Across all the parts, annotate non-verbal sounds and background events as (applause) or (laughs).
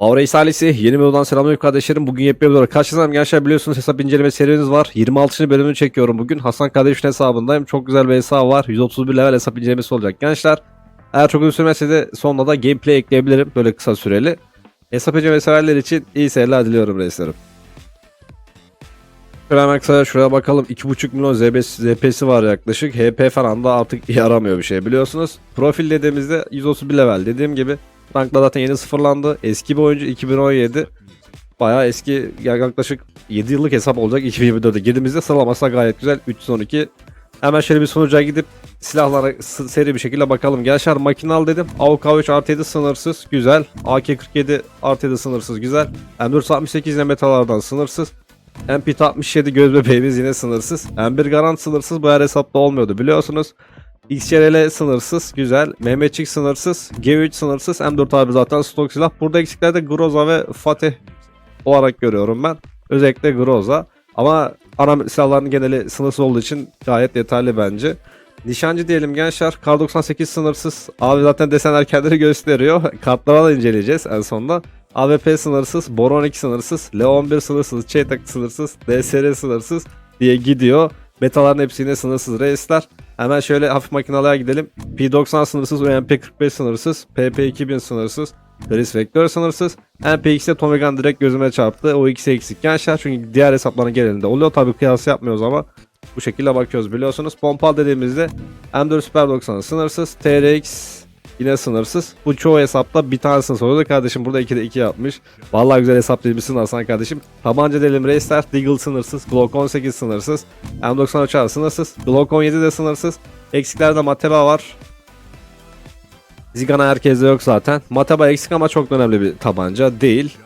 Avreis ailesi yeni bir odan selamünaleyküm kardeşlerim. Bugün yepyeni olarak karşınızdayım. Gençler biliyorsunuz hesap inceleme serimiz var. 26. bölümünü çekiyorum bugün. Hasan kardeşin hesabındayım. Çok güzel bir hesabı var. 131 level hesap incelemesi olacak gençler. Eğer çok uzun sürmezse de sonunda da gameplay ekleyebilirim. Böyle kısa süreli. Hesap inceleme severler için iyi seyirler diliyorum reislerim. Şöyle hemen kısaca şuraya bakalım. 2.5 milyon ZP'si var yaklaşık. HP falan da artık (laughs) yaramıyor bir şey biliyorsunuz. Profil dediğimizde 131 level dediğim gibi. Ranklar zaten yeni sıfırlandı. Eski bir oyuncu 2017. Bayağı eski yaklaşık 7 yıllık hesap olacak 2024'de. Girdiğimizde sıralaması da gayet güzel. 312. Hemen şöyle bir sonuca gidip silahlara seri bir şekilde bakalım. Gençler makinal dedim. AUK 3 artı 7 sınırsız. Güzel. AK-47 artı 7 sınırsız. Güzel. M468 yine metalardan sınırsız. MP 67 göz bebeğimiz yine sınırsız. M1 Garant sınırsız. Bu her hesapta olmuyordu biliyorsunuz. XCRL sınırsız, güzel. Mehmetçik sınırsız, G3 sınırsız, M4 abi zaten stok silah. Burada eksiklerde Groza ve Fatih olarak görüyorum ben. Özellikle Groza. Ama ana silahların geneli sınırsız olduğu için gayet yeterli bence. Nişancı diyelim gençler. Kar 98 sınırsız. Abi zaten desenler kendini gösteriyor. (laughs) Kartlara da inceleyeceğiz en sonunda. AWP sınırsız, Boron 2 sınırsız, L11 sınırsız, Çeytak sınırsız, DSR sınırsız diye gidiyor. Metaların hepsi yine sınırsız reisler. Hemen şöyle hafif makinalığa gidelim. P90 sınırsız, UMP45 sınırsız, PP2000 sınırsız, Gris Vektör sınırsız. MPX'de Tommy Gun direkt gözüme çarptı. O ikisi eksik gençler çünkü diğer hesapların genelinde oluyor. Tabi kıyas yapmıyoruz ama bu şekilde bakıyoruz biliyorsunuz. Pompal dediğimizde M4 Super 90 sınırsız, TRX yine sınırsız. Bu çoğu hesapta bir tanesini soruyordu kardeşim. Burada 2'de 2 yapmış. Vallahi güzel hesap demişsin Hasan kardeşim. Tabanca diyelim Racer, Deagle sınırsız, Glock 18 sınırsız, M93 sınırsız, Glock 17 de sınırsız. Eksiklerde Mateba var. Zigana herkeste yok zaten. Mateba eksik ama çok önemli bir tabanca değil.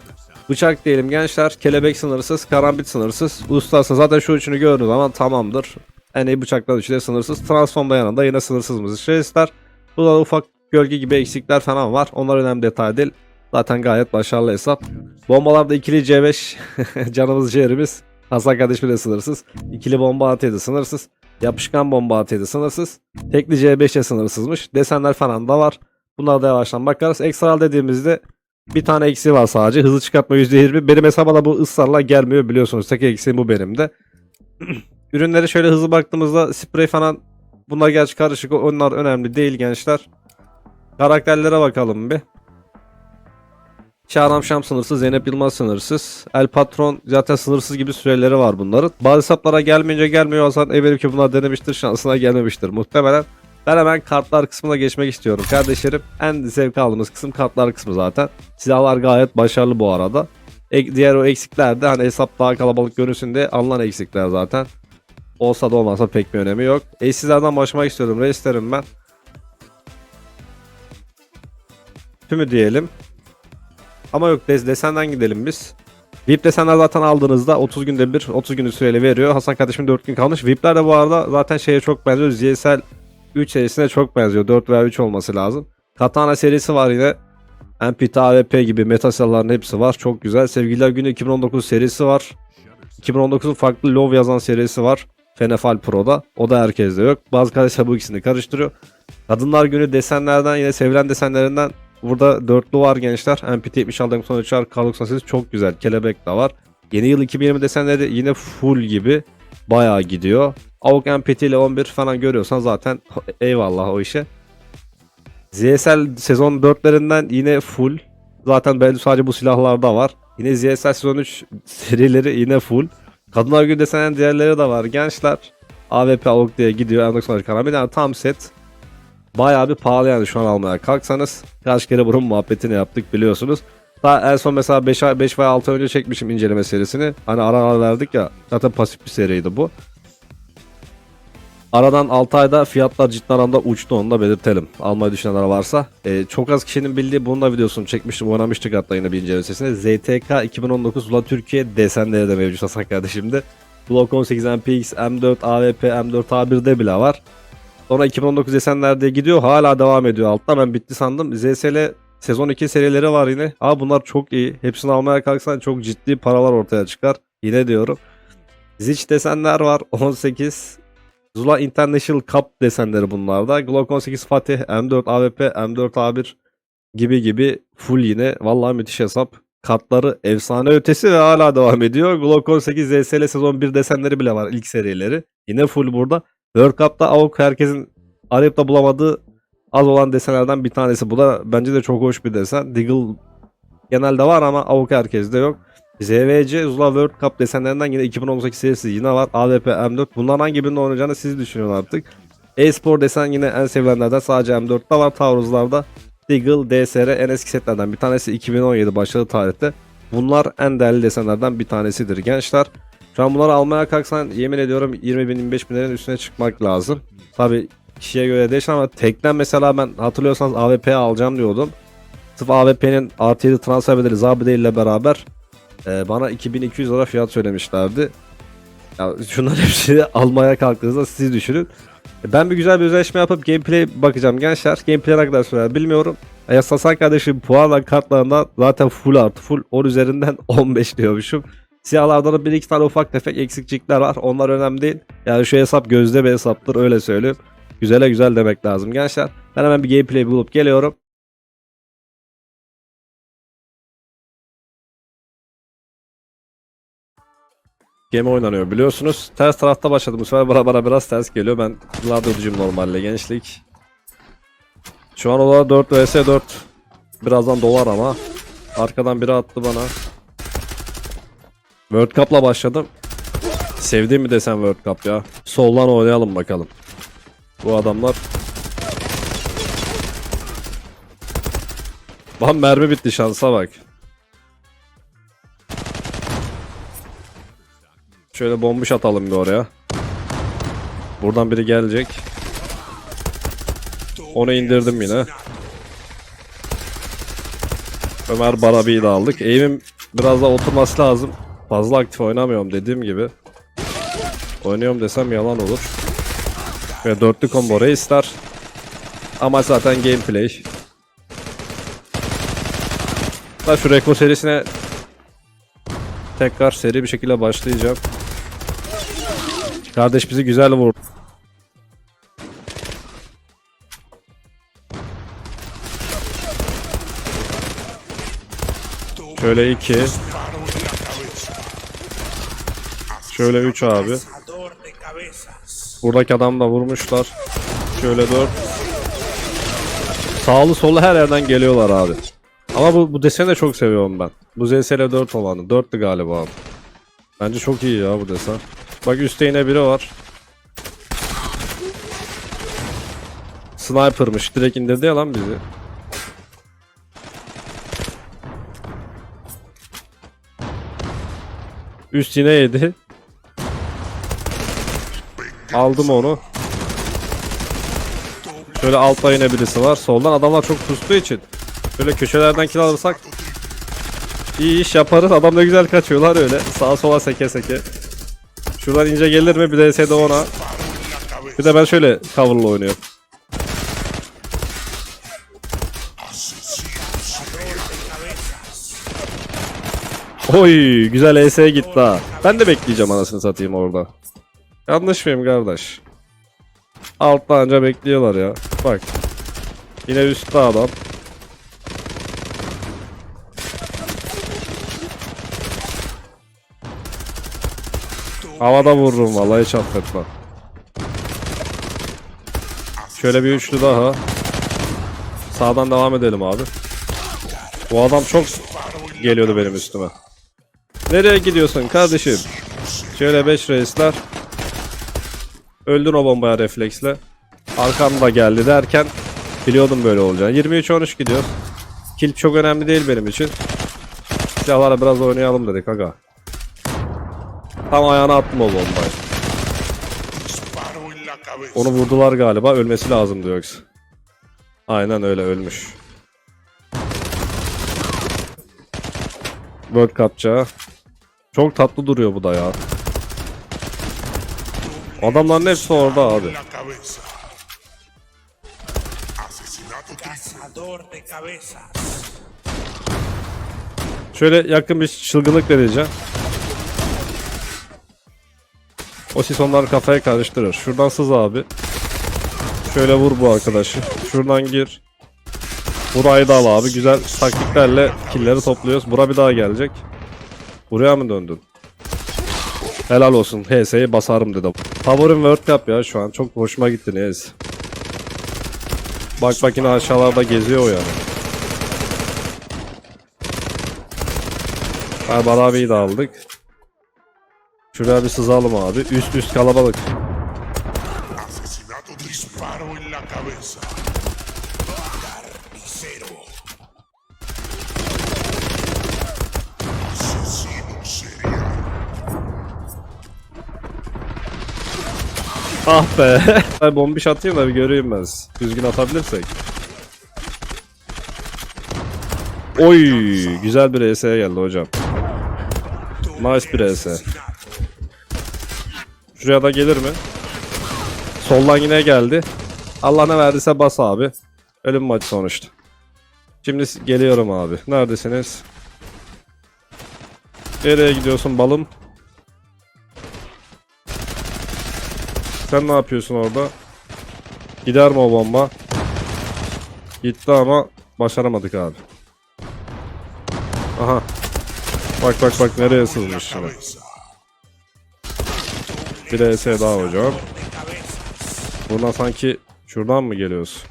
Bıçak diyelim gençler. Kelebek sınırsız, karambit sınırsız. Ustası zaten şu üçünü gördüğünüz zaman tamamdır. En iyi bıçaklar üçü de sınırsız. Transformda yanında yine sınırsız mızışlar. Burada da ufak gölge gibi eksikler falan var. Onlar önemli detay değil. Zaten gayet başarılı hesap. Bombalarda ikili C5 (laughs) canımız ciğerimiz. Hasan kardeşim de sınırsız. İkili bomba AT'de sınırsız. Yapışkan bomba AT'de sınırsız. Tekli C5'e sınırsızmış. Desenler falan da var. Bunlara da yavaştan bakarız. Ekstra dediğimizde bir tane eksiği var sadece. Hızlı çıkartma %20. Benim hesaba da bu ısrarla gelmiyor biliyorsunuz. Tek eksiğim bu benim de. (clears throat) Ürünlere şöyle hızlı baktığımızda sprey falan bunlar gerçi karışık. Onlar önemli değil gençler. Karakterlere bakalım bir. Şahram Şam sınırsız, Zeynep Yılmaz sınırsız. El Patron zaten sınırsız gibi süreleri var bunların. Bazı hesaplara gelmeyince gelmiyor. Hasan eminim ki bunlar denemiştir. Şansına gelmemiştir muhtemelen. Ben hemen kartlar kısmına geçmek istiyorum kardeşlerim. En zevk aldığımız kısım kartlar kısmı zaten. Silahlar gayet başarılı bu arada. Ek- diğer o eksikler de hani hesap daha kalabalık görünsün diye alınan eksikler zaten. Olsa da olmasa pek bir önemi yok. Eşsizlerden başlamak istiyorum. Reislerim ben. Tümü diyelim. Ama yok des desenden gidelim biz. VIP desenler zaten aldığınızda 30 günde bir 30 günlük süreli veriyor. Hasan kardeşim 4 gün kalmış. VIP'ler de bu arada zaten şeye çok benziyor. ZSL 3 serisine çok benziyor. 4 veya 3 olması lazım. Katana serisi var yine. MPT AWP gibi meta silahların hepsi var. Çok güzel. Sevgililer Günü 2019 serisi var. 2019'un farklı Love yazan serisi var. Fenefal Pro'da. O da herkeste yok. Bazı kardeşler bu ikisini karıştırıyor. Kadınlar Günü desenlerden yine sevilen desenlerinden burada dörtlü var gençler. MPT 76 93'ler Kar 98 çok güzel. Kelebek de var. Yeni yıl 2020 desenleri yine full gibi. Bayağı gidiyor. AUK MPT ile 11 falan görüyorsan zaten eyvallah o işe. ZSL sezon 4'lerinden yine full. Zaten belki sadece bu silahlarda var. Yine ZSL sezon 3 serileri yine full. Kadınlar Günü desenen diğerleri de var. Gençler AWP AUK diye gidiyor. M93 karambit yani tam set. Bayağı bir pahalı yani şu an almaya kalksanız. Kaç kere bunun muhabbetini yaptık biliyorsunuz. Daha en son mesela 5, ay 5 veya 6 ay önce çekmişim inceleme serisini. Hani ara ara verdik ya. Zaten pasif bir seriydi bu. Aradan 6 ayda fiyatlar ciddi anlamda uçtu onu da belirtelim. Almayı düşünenler varsa. Ee, çok az kişinin bildiği bunun da videosunu çekmiştim. Oynamıştık hatta yine bir inceleme sesine. ZTK 2019 Zula Türkiye desenleri de mevcut Hasan kardeşimde. Glock 18 MPX, M4 AWP, M4 A1'de bile var. Sonra 2019 desenlerde gidiyor. Hala devam ediyor altta. Ben bitti sandım. ZSL sezon 2 serileri var yine. Aa bunlar çok iyi. Hepsini almaya kalksan çok ciddi paralar ortaya çıkar. Yine diyorum. Zich desenler var. (laughs) 18. Zula International Cup desenleri bunlarda. Glock 18 Fatih, M4 AWP, M4 A1 gibi gibi full yine vallahi müthiş hesap. Kartları efsane ötesi ve hala devam ediyor. Glock 18 ZSL sezon 1 desenleri bile var ilk serileri. Yine full burada. World Cup'ta AUK herkesin arayıp da bulamadığı az olan desenlerden bir tanesi. Bu da bence de çok hoş bir desen. Deagle genelde var ama AUK herkeste yok. ZVC Zula World Cup desenlerinden yine 2018 serisi yine var. AWP M4. Bundan hangi birinde oynayacağını siz düşünün artık. E-spor desen yine en sevilenlerden sadece M4'te var. Taarruzlarda Deagle, DSR en eski setlerden bir tanesi 2017 başladığı tarihte. Bunlar en değerli desenlerden bir tanesidir gençler. Şu an bunları almaya kalksan yemin ediyorum 20 bin 25 binlerin üstüne çıkmak lazım. Tabi kişiye göre değişir ama tekten mesela ben hatırlıyorsanız AWP alacağım diyordum. Sırf AWP'nin artı 7 transfer bedeli Zabide ile beraber e, bana 2200 lira fiyat söylemişlerdi. Ya şunların (laughs) hepsini almaya kalktığınızda siz düşünün. E, Ben bir güzel bir özleşme yapıp gameplay bakacağım gençler. Gameplay ne kadar sürer bilmiyorum. Ya Sasan kardeşim puanla kartlarında zaten full artı full 10 üzerinden (laughs) 15 diyormuşum. Siyahlarda da bir iki tane ufak tefek eksiklikler var. Onlar önemli değil. Yani şu hesap gözde bir hesaptır öyle söyleyeyim. Güzele güzel demek lazım gençler. Ben hemen bir gameplay bulup geliyorum. Gemi oynanıyor biliyorsunuz. Ters tarafta başladım. Bu sefer bana, bana biraz ters geliyor. Ben Gladio'cuyum normalde gençlik. Şu an ola 4 vs 4. Birazdan dolar ama. Arkadan biri attı bana. World Cup'la başladım. Sevdiğim mi desem World Cup ya. Soldan oynayalım bakalım. Bu adamlar. Lan mermi bitti şansa bak. Şöyle bombuş atalım bir oraya. Buradan biri gelecek. Onu indirdim yine. Ömer Barabi'yi de aldık. Aim'im biraz daha oturması lazım. Fazla aktif oynamıyorum dediğim gibi. Oynuyorum desem yalan olur. Ve dörtlü combo reisler. Ama zaten gameplay. Ben şu Reko serisine tekrar seri bir şekilde başlayacağım. Kardeş bizi güzel vurdu. Şöyle iki. Şöyle üç abi. Buradaki adam da vurmuşlar. Şöyle dört. Sağlı sollu her yerden geliyorlar abi. Ama bu, bu deseni de çok seviyorum ben. Bu ZSL 4 olanı. 4'tü galiba abi. Bence çok iyi ya bu desen. Bak üstte yine biri var. Sniper'mış. Direkt indirdi ya lan bizi. Üst yine yedi. Aldım onu. Şöyle altta yine birisi var. Soldan adamlar çok pustuğu için. Şöyle köşelerden kill alırsak iyi iş yaparız. Adam da güzel kaçıyorlar öyle. Sağa sola seke seke. Şuradan ince gelir mi? Bir de de ona. Bir de ben şöyle cover'la oynuyorum. Oy güzel ES'ye gitti ha. Ben de bekleyeceğim anasını satayım orada. Yanlış mıyım kardeş? Altta anca bekliyorlar ya. Bak. Yine üstte adam. Havada vururum vallahi hiç affetmem. Şöyle bir üçlü daha. Sağdan devam edelim abi. Bu adam çok geliyordu benim üstüme. Nereye gidiyorsun kardeşim? Şöyle 5 reisler. Öldün o bombaya refleksle. Arkamda geldi derken biliyordum böyle olacağını. 23-13 gidiyor. Kill çok önemli değil benim için. Silahlara biraz oynayalım dedik aga. Tam ayağına attım o bombayı. Onu vurdular galiba. Ölmesi lazımdı yoksa. Aynen öyle ölmüş. World Cup'ça. Çok tatlı duruyor bu da ya. Adamların hepsi orada abi. Şöyle yakın bir çılgınlık deneyeceğim. O sis onları kafaya karıştırır. Şuradan sız abi. Şöyle vur bu arkadaşı. Şuradan gir. Burayı da al abi. Güzel taktiklerle killleri topluyoruz. Bura bir daha gelecek. Buraya mı döndün? Helal olsun. HS'yi basarım dedim. Favorim World Cup ya şu an. Çok hoşuma gitti neyse. Bak bak yine aşağılarda geziyor o yani. Ha Barabi'yi de aldık. Şuraya bir sızalım abi. Üst üst kalabalık. Asesinato, disparo en la cabeza. Carnicero. Ah be. (laughs) Bombiş atayım da bir göreyim ben. Düzgün atabilirsek. Oy, güzel bir ES'ye geldi hocam. Nice bir ES. Şuraya da gelir mi? Soldan yine geldi. Allah ne verdiyse bas abi. Ölüm maçı sonuçta. Şimdi geliyorum abi. Neredesiniz? Nereye gidiyorsun balım? Sen ne yapıyorsun orada? Gider mi o bomba? Gitti ama başaramadık abi. Aha. Bak bak bak nereye sızmış şimdi. Bir ES daha hocam. Buradan sanki şuradan mı geliyoruz?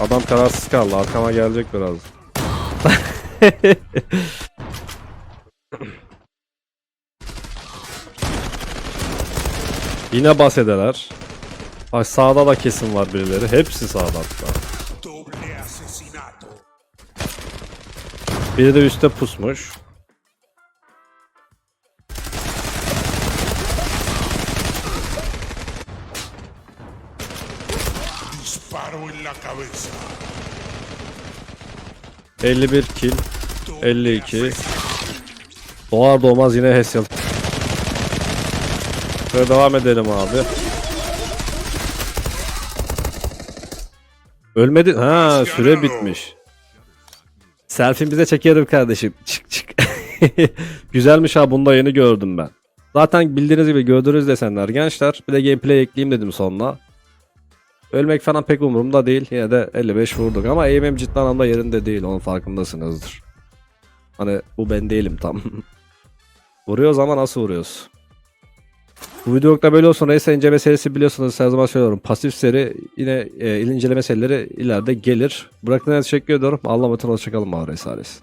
Adam kararsız kaldı. Arkama gelecek biraz. (laughs) Yine bahsedeler. Bak sağda da kesin var birileri. Hepsi sağda hatta. Biri de üstte pusmuş. Disparo en la cabeza. 51 kill. 52. Doğar doğmaz yine Hessel. Şöyle devam edelim abi. Ölmedi. Ha süre bitmiş. Selfie bize çekerim kardeşim. Çık çık. (laughs) Güzelmiş ha bunu yeni gördüm ben. Zaten bildiğiniz gibi gördüğünüz desenler gençler. Bir de gameplay ekleyeyim dedim sonuna. Ölmek falan pek umurumda değil. Yine de 55 vurduk ama aim'im ciddi anlamda yerinde değil. Onun farkındasınızdır. Hani bu ben değilim tam. (laughs) Vuruyoruz ama nasıl vuruyoruz? Bu videolukta böyle olsun. Race inceleme serisi biliyorsunuz her zaman söylüyorum. Pasif seri yine e, inceleme serileri ileride gelir. Bıraktığınız için teşekkür ediyorum. Allah'a emanet olun. Hoşçakalın. Mağara Esares.